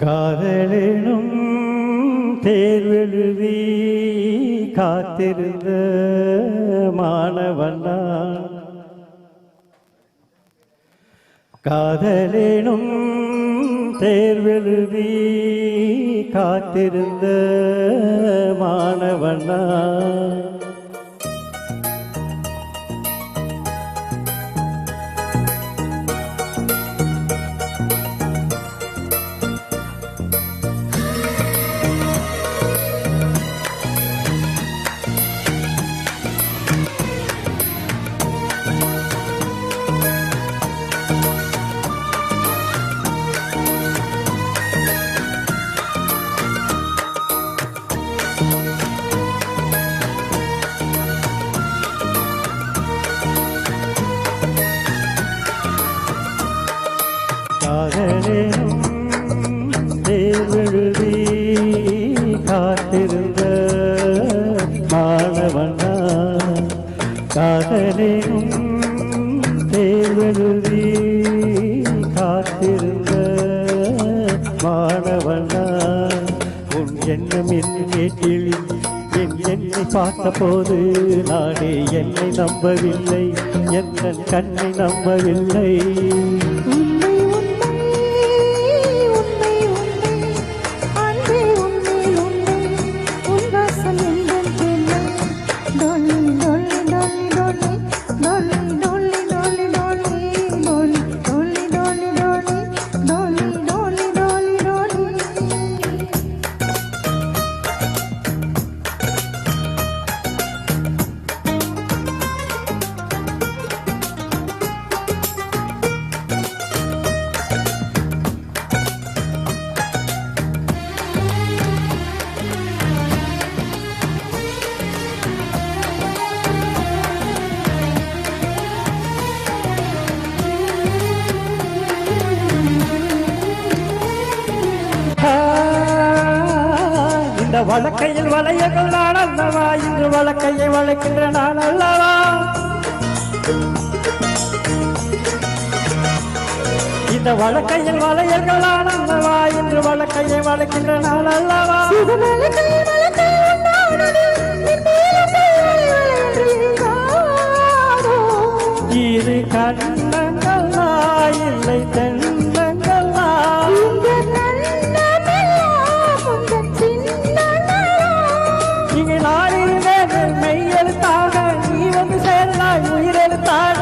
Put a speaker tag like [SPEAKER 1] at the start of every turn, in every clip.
[SPEAKER 1] காதலினும் தேர்வெழுதி காத்திருந்த மாணவனா காதலினும் தேர்வெழுதி காத்திருந்த மாணவனா காதலினும் தேர்வெழுதி காத்திருந்த மாணவனா காதலினும் தேர்வெழுதி காத்திருந்த மாணவனா உன் எண்ணம் என் கேட்டில் என் என்னை பார்த்தபோது நானே. என்னை நம்பவில்லை என் கண்ணை நம்பவில்லை வழக்கையில் வளையங்கள் நான் அல்லவா இன்று வழக்கையை வளைக்கின்ற நான் அல்லவா இந்த வழக்கையில் வளையங்கள் நான் அல்லவா இன்று வழக்கையை வளைக்கின்ற நான் அல்லவா இங்கு நான் இருந்தேன்
[SPEAKER 2] மெய் எழுத்தாக நீ வந்து
[SPEAKER 1] சேர்ந்தாய் உயிர் எழுத்தாக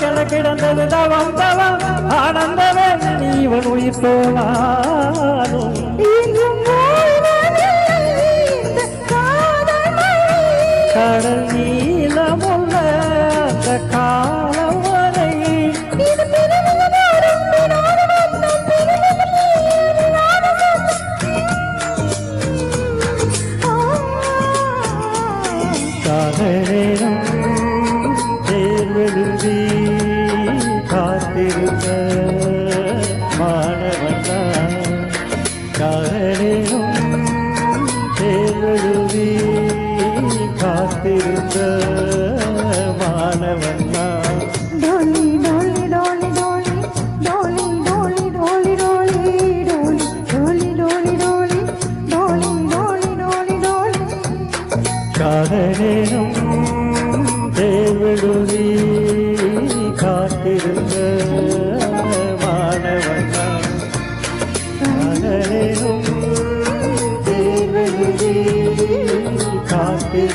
[SPEAKER 1] கிடக்கிடந்தது தவம் தவம் ஆனந்தவே நீவன் உயிர் போவா கொடுத்த மாணவனா காரனும் தேவழுவி காத்திருந்த மாணவனா.
[SPEAKER 2] டொலி டொலி டொலி டொலி டொலி டொலி டொலி டொலி டொலி டொலி டொலி டொலி டொலி டொலி
[SPEAKER 1] டொலி
[SPEAKER 2] காரனும்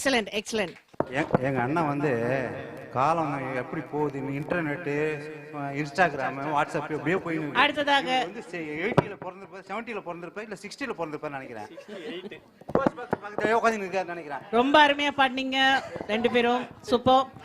[SPEAKER 3] எக்ஸலண்ட் எக்ஸலண்ட்
[SPEAKER 4] எங்க அண்ணன் வந்து காலம் எப்படி போகுது இன்டர்நெட்டு இன்ஸ்டாகிராம் வாட்ஸ்அப் எப்படியோ இருக்கு.
[SPEAKER 3] அடுத்ததாக
[SPEAKER 4] வந்து எயிட்டில பிறந்திருப்பார் செவன்ட்டில பிறந்திருப்பார் இல்ல சிக்ஸ்டில பிறந்திருப்பார் நினைக்கிறேன். உட்காந்து நினைக்கிறேன்.
[SPEAKER 3] ரொம்ப அருமையா பாடினீங்க. ரெண்டு பேரும் சூப்பர்.